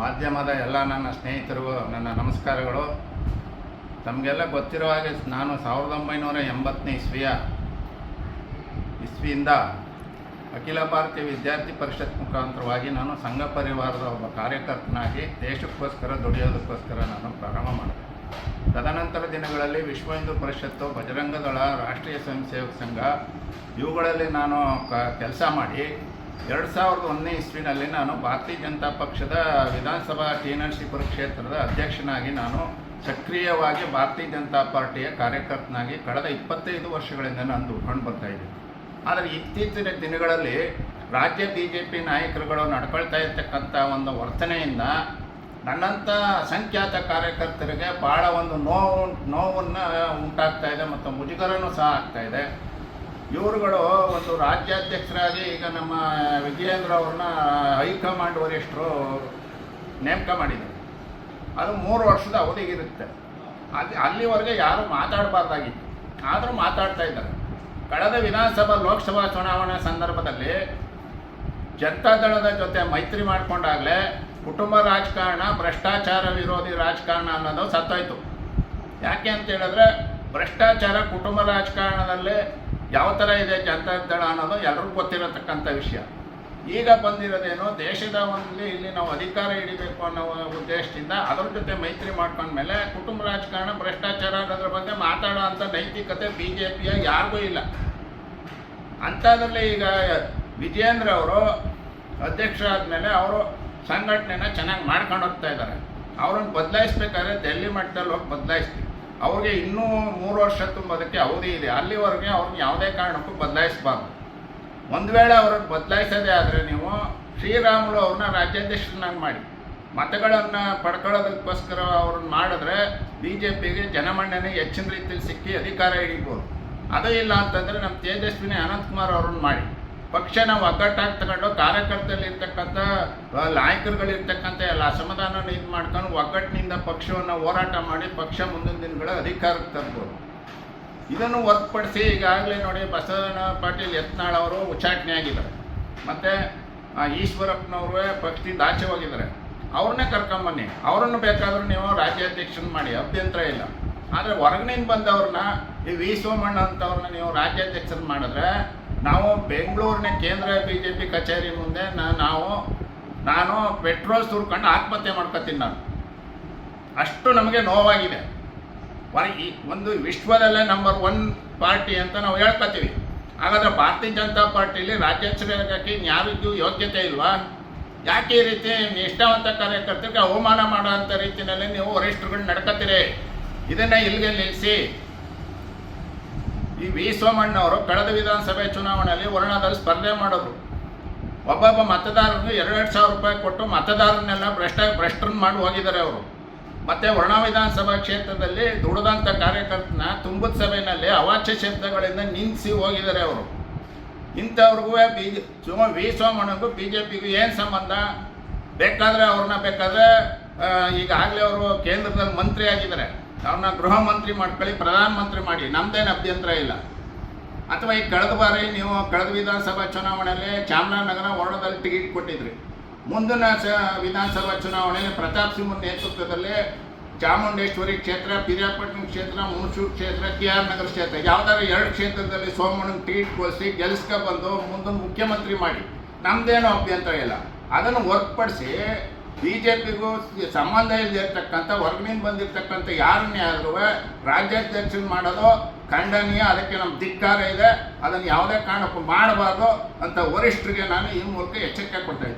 ಮಾಧ್ಯಮದ ಎಲ್ಲ ನನ್ನ ಸ್ನೇಹಿತರಿಗೂ ನನ್ನ ನಮಸ್ಕಾರಗಳು. ತಮಗೆಲ್ಲ ಗೊತ್ತಿರೋ ಹಾಗೆ ನಾನು ಸಾವಿರದ ಒಂಬೈನೂರ ಎಂಬತ್ತನೇ ಇಸ್ವಿಯ ಇಸ್ವಿಯಿಂದ ಅಖಿಲ ಭಾರತೀಯ ವಿದ್ಯಾರ್ಥಿ ಪರಿಷತ್ ಮುಖಾಂತರವಾಗಿ ನಾನು ಸಂಘ ಪರಿವಾರದ ಒಬ್ಬ ಕಾರ್ಯಕರ್ತನಾಗಿ ದೇಶಕ್ಕೋಸ್ಕರ, ದುಡಿಯೋದಕ್ಕೋಸ್ಕರ ನಾನು ಪ್ರಾರಂಭ ಮಾಡಿದೆ. ತದನಂತರ ದಿನಗಳಲ್ಲಿ ವಿಶ್ವ ಹಿಂದೂ ಪರಿಷತ್ತು ಬಜರಂಗದಳ ರಾಷ್ಟ್ರೀಯ ಸ್ವಯಂ ಸೇವಕ ಸಂಘ, ಇವುಗಳಲ್ಲಿ ನಾನು ಕೆಲಸ ಮಾಡಿ ಎರಡು ಸಾವಿರದ ಒಂದನೇ ಇಸ್ವಿನಲ್ಲಿ ನಾನು ಭಾರತೀಯ ಜನತಾ ಪಕ್ಷದ ವಿಧಾನಸಭಾ ಟಿ ನರಸೀಪುರ ಕ್ಷೇತ್ರದ ಅಧ್ಯಕ್ಷನಾಗಿ ನಾನು ಸಕ್ರಿಯವಾಗಿ ಭಾರತೀಯ ಜನತಾ ಪಾರ್ಟಿಯ ಕಾರ್ಯಕರ್ತನಾಗಿ ಕಳೆದ ಇಪ್ಪತ್ತೈದು ವರ್ಷಗಳಿಂದ ನಾನು ದುಡ್ಕೊಂಡು ಬರ್ತಾ ಇದ್ದೀನಿ. ಆದರೆ ಇತ್ತೀಚಿನ ದಿನಗಳಲ್ಲಿ ರಾಜ್ಯ ಬಿ ಜೆ ಪಿ ನಾಯಕರುಗಳು ನಡ್ಕೊಳ್ತಾ ಇರ್ತಕ್ಕಂಥ ಒಂದು ವರ್ತನೆಯಿಂದ ನನ್ನಂಥ ಅಸಂಖ್ಯಾತ ಕಾರ್ಯಕರ್ತರಿಗೆ ಭಾಳ ಒಂದು ನೋವು, ನೋವನ್ನು ಉಂಟಾಗ್ತಾ ಇದೆ ಮತ್ತು ಮುಜುಗರನೂ ಸಹ ಆಗ್ತಾ ಇವರುಗಳು ಒಂದು ರಾಜ್ಯಾಧ್ಯಕ್ಷರಾಗಿ ಈಗ ನಮ್ಮ ವಿಜಯೇಂದ್ರ ಅವ್ರನ್ನ ಹೈಕಮಾಂಡ್ ವರಿಷ್ಠರು ನೇಮಕ ಮಾಡಿದ್ದಾರೆ. ಅದು ಮೂರು ವರ್ಷದ ಅವಧಿಗಿರುತ್ತೆ. ಅಲ್ಲಿ, ಅಲ್ಲಿವರೆಗೆ ಯಾರೂ ಮಾತಾಡಬಾರ್ದಾಗಿತ್ತು. ಆದರೂ ಮಾತಾಡ್ತಾ ಇದ್ದಾರೆ. ಕಳೆದ ವಿಧಾನಸಭಾ ಲೋಕಸಭಾ ಚುನಾವಣೆ ಸಂದರ್ಭದಲ್ಲಿ ಜನತಾದಳದ ಜೊತೆ ಮೈತ್ರಿ ಮಾಡಿಕೊಂಡಾಗಲೇ ಕುಟುಂಬ ರಾಜಕಾರಣ, ಭ್ರಷ್ಟಾಚಾರ ವಿರೋಧಿ ರಾಜಕಾರಣ ಅನ್ನೋದು ಸತ್ತೋಯ್ತು. ಯಾಕೆ ಅಂತ ಹೇಳಿದ್ರೆ ಭ್ರಷ್ಟಾಚಾರ ಕುಟುಂಬ ರಾಜಕಾರಣದಲ್ಲಿ ಯಾವ ಥರ ಇದೆ ಜನತಾದಳ ಅನ್ನೋದು ಎಲ್ಲರಿಗೂ ಗೊತ್ತಿರತಕ್ಕಂಥ ವಿಷಯ. ಈಗ ಬಂದಿರೋದೇನು ದೇಶದ ಒಂದು ಇಲ್ಲಿ ನಾವು ಅಧಿಕಾರ ಹಿಡಿಬೇಕು ಅನ್ನೋ ಉದ್ದೇಶದಿಂದ ಅದರ ಜೊತೆ ಮೈತ್ರಿ ಮಾಡ್ಕೊಂಡ್ಮೇಲೆ ಕುಟುಂಬ ರಾಜಕಾರಣ, ಭ್ರಷ್ಟಾಚಾರ ಅನ್ನೋದ್ರ ಬಗ್ಗೆ ಮಾತಾಡೋ ಅಂಥ ನೈತಿಕತೆ ಬಿ ಜೆ ಪಿಯ ಯಾರಿಗೂ ಇಲ್ಲ. ಅಂಥದ್ರಲ್ಲಿ ಈಗ ವಿಜಯೇಂದ್ರ ಅವರು ಅಧ್ಯಕ್ಷ ಆದಮೇಲೆ ಅವರು ಸಂಘಟನೆನ ಚೆನ್ನಾಗಿ ಮಾಡ್ಕೊಂಡು ಹೋಗ್ತಾ ಇದ್ದಾರೆ. ಅವ್ರನ್ನ ಬದಲಾಯಿಸ್ಬೇಕಾದ್ರೆ ದೆಹಲಿ ಮಟ್ಟದಲ್ಲಿ ಹೋಗಿ ಬದಲಾಯಿಸ್ತೀವಿ ಅವ್ರಿಗೆ ಇನ್ನೂ ಮೂರು ವರ್ಷ ತುಂಬೋದಕ್ಕೆ ಅವಧಿ ಇದೆ. ಅಲ್ಲಿವರೆಗೆ ಅವ್ರನ್ನ ಯಾವುದೇ ಕಾರಣಕ್ಕೂ ಬದಲಾಯಿಸಬಾರ್ದು. ಒಂದು ವೇಳೆ ಅವ್ರನ್ನ ಬದಲಾಯಿಸೋದೇ ಆದರೆ ನೀವು ಶ್ರೀರಾಮುಲು ಅವ್ರನ್ನ ರಾಜ್ಯಾಧ್ಯಕ್ಷರನ್ನಾಗಿ ಮಾಡಿ. ಮತಗಳನ್ನು ಪಡ್ಕೊಳ್ಳೋದಕ್ಕೋಸ್ಕರ ಅವ್ರನ್ನ ಮಾಡಿದ್ರೆ ಬಿ ಜೆ ಪಿಗೆ ಜನಮನ್ನಣೆ ಹೆಚ್ಚಿನ ರೀತಿಯಲ್ಲಿ ಸಿಕ್ಕಿ ಅಧಿಕಾರ ಹಿಡಿಬೋದು. ಅದೇ ಇಲ್ಲ ಅಂತಂದರೆ ನಮ್ಮ ತೇಜಸ್ವಿನಿ ಅನಂತಕುಮಾರ್ ಅವ್ರನ್ನ ಮಾಡಿ. ಪಕ್ಷನ ಒಗ್ಗಟ್ಟಾಗಿ ತಗೊಂಡು ಕಾರ್ಯಕರ್ತರಲ್ಲಿ ಇರ್ತಕ್ಕಂಥ ನಾಯಕರುಗಳಿರ್ತಕ್ಕಂಥ ಎಲ್ಲ ಅಸಮಾಧಾನ ಇದು ಮಾಡ್ಕೊಂಡು ಒಗ್ಗಟ್ಟಿನಿಂದ ಪಕ್ಷವನ್ನು ಹೋರಾಟ ಮಾಡಿ ಪಕ್ಷ ಮುಂದಿನ ದಿನಗಳ ಅಧಿಕಾರಕ್ಕೆ ತರ್ಬೋದು. ಇದನ್ನು ಹೊರತುಪಡಿಸಿ ಈಗಾಗಲೇ ನೋಡಿ ಬಸವನ ಪಾಟೀಲ್ ಯತ್ನಾಳ್ ಅವರು ಉಚ್ಚಾಟನೆ ಆಗಿದ್ದಾರೆ ಮತ್ತು ಈಶ್ವರಪ್ಪನವರು ಪಕ್ಷದಿಂದ ಆಚೆ ಹೋಗಿದ್ದಾರೆ ಅವ್ರನ್ನೇ ಕರ್ಕೊಂಬನ್ನಿ. ಅವರನ್ನು ಬೇಕಾದರೂ ನೀವು ರಾಜ್ಯಾಧ್ಯಕ್ಷನ ಮಾಡಿ, ಅಭ್ಯಂತರ ಇಲ್ಲ. ಆದರೆ ಹೊರಗಿನಿಂದ ಬಂದವ್ರನ್ನ, ಈ ವಿ ಸೋಮಣ್ಣ ಅಂತವ್ರನ್ನ ನೀವು ರಾಜ್ಯಾಧ್ಯಕ್ಷರು ಮಾಡಿದ್ರೆ ನಾವು ಬೆಂಗಳೂರಿನ ಕೇಂದ್ರ ಬಿ ಜೆ ಪಿ ಕಚೇರಿ ಮುಂದೆ ನಾವು, ನಾನು ಪೆಟ್ರೋಲ್ ಸುರ್ಕೊಂಡು ಆತ್ಮಹತ್ಯೆ ಮಾಡ್ಕೊತೀನಿ ನಾನು. ಅಷ್ಟು ನಮಗೆ ನೋವಾಗಿದೆ. ಹೊರ ಒಂದು ವಿಶ್ವದಲ್ಲೇ ನಂಬರ್ ಒನ್ ಪಾರ್ಟಿ ಅಂತ ನಾವು ಹೇಳ್ಕೊತೀವಿ. ಹಾಗಾದರೆ ಭಾರತೀಯ ಜನತಾ ಪಾರ್ಟಿಲಿ ರಾಜ್ಯಾಧ್ಯಕ್ಷರಾಗಕ್ಕೆ ಯಾರಿಗೂ ಯೋಗ್ಯತೆ ಇಲ್ವಾ? ಯಾಕೆ ಈ ರೀತಿ ನಿಷ್ಠಾವಂತ ಕಾರ್ಯಕರ್ತರಿಗೆ ಅವಮಾನ ಮಾಡೋ ಅಂಥ ರೀತಿಯಲ್ಲಿ ನೀವು ವರಿಷ್ಠರುಗಳು ನಡ್ಕೊತೀರಿ? ಇದನ್ನು ಇಲ್ಲಿಗೆ ನಿಲ್ಲಿಸಿ. ಈ ವಿ ಸೋಮಣ್ಣವರು ಕಳೆದ ವಿಧಾನಸಭೆ ಚುನಾವಣೆಯಲ್ಲಿ ವರ್ಣದಲ್ಲಿ ಸ್ಪರ್ಧೆ ಮಾಡೋರು ಒಬ್ಬೊಬ್ಬ ಮತದಾರರಿಗೆ ಎರಡೆರಡು ಸಾವಿರ ರೂಪಾಯಿ ಕೊಟ್ಟು ಮತದಾರನ್ನೆಲ್ಲ ಭ್ರಷ್ಟ, ಭ್ರಷ್ಟರನ್ನ ಮಾಡಿ ಹೋಗಿದ್ದಾರೆ ಅವರು. ಮತ್ತು ವರ್ಣ ವಿಧಾನಸಭಾ ಕ್ಷೇತ್ರದಲ್ಲಿ ದುಡಿದಂಥ ಕಾರ್ಯಕರ್ತನ ತುಂಬದ ಸಭೆಯಲ್ಲಿ ಅವಾಚ್ಯ ಶಬ್ದಗಳಿಂದ ನಿಂದಿಸಿ ಹೋಗಿದ್ದಾರೆ ಅವರು. ಇಂಥವ್ರಿಗೂ ಬಿ, ಸುಮ ವಿ ಸೋಮಣ್ಣಗೂ ಬಿ ಜೆ ಪಿಗೂ ಏನು ಸಂಬಂಧ? ಬೇಕಾದರೆ ಅವ್ರನ್ನ ಬೇಕಾದರೆ ಈಗಾಗಲೇ ಅವರು ಕೇಂದ್ರದಲ್ಲಿ ಮಂತ್ರಿ ಆಗಿದ್ದಾರೆ ಅವ್ರನ್ನ ಗೃಹ ಮಂತ್ರಿ ಮಾಡ್ಕೊಳ್ಳಿ ಪ್ರಧಾನಮಂತ್ರಿ ಮಾಡಿ, ನಮ್ದೇನು ಅಭ್ಯಂತರ ಇಲ್ಲ. ಅಥವಾ ಈ ಕಳೆದ ಬಾರಿ ನೀವು ಕಳೆದ ವಿಧಾನಸಭಾ ಚುನಾವಣೆಯಲ್ಲಿ ಚಾಮರಾಜನಗರ ವರ್ಣದಲ್ಲಿ ಟಿಕೆಟ್ ಕೊಟ್ಟಿದ್ರಿ. ಮುಂದಿನ ಸ ವಿಧಾನಸಭಾ ಚುನಾವಣೆಯಲ್ಲಿ ಪ್ರತಾಪ್ ಸಿಂಹ ನೇತೃತ್ವದಲ್ಲಿ ಚಾಮುಂಡೇಶ್ವರಿ ಕ್ಷೇತ್ರ ಪಿರಿಯಾಪಟ್ಟಣ ಕ್ಷೇತ್ರ ಮುಣಸೂರು ಕ್ಷೇತ್ರ ಕೆ ಆರ್ ನಗರ ಕ್ಷೇತ್ರ ಯಾವ್ದಾದ್ರು ಎರಡು ಕ್ಷೇತ್ರದಲ್ಲಿ ಸೋಮಣ್ಣನ ಟಿಕೆಟ್ ಕೊಡಿಸಿ ಗೆಲ್ಸ್ಕೊ ಬಂದು ಮುಂದೆ ಮುಖ್ಯಮಂತ್ರಿ ಮಾಡಿ. ನಮ್ದೇನು ಅಭ್ಯಂತರ ಇಲ್ಲ. ಅದನ್ನು ಹೊರತುಪಡಿಸಿ ಬಿ ಜೆ ಪಿಗೂ ಸಂಬಂಧ ಇಲ್ಲದಿರ್ತಕ್ಕಂಥ ಹೊರಗಿನಿಂದ ಬಂದಿರತಕ್ಕಂಥ ಯಾರನ್ನೇ ಆದರೂ ರಾಜ್ಯಾಧ್ಯಕ್ಷರು ಮಾಡೋದು ಖಂಡನೀಯ, ಅದಕ್ಕೆ ನಮ್ಮ ಧಿಕ್ಕಾರ ಇದೆ. ಅದನ್ನು ಯಾವುದೇ ಕಾರಣಕ್ಕೂ ಮಾಡಬಾರ್ದು ಅಂತ ವರಿಷ್ಠರಿಗೆ ನಾನು ಈ ಮೂಲಕ ಎಚ್ಚರಿಕೆ ಕೊಡ್ತಾ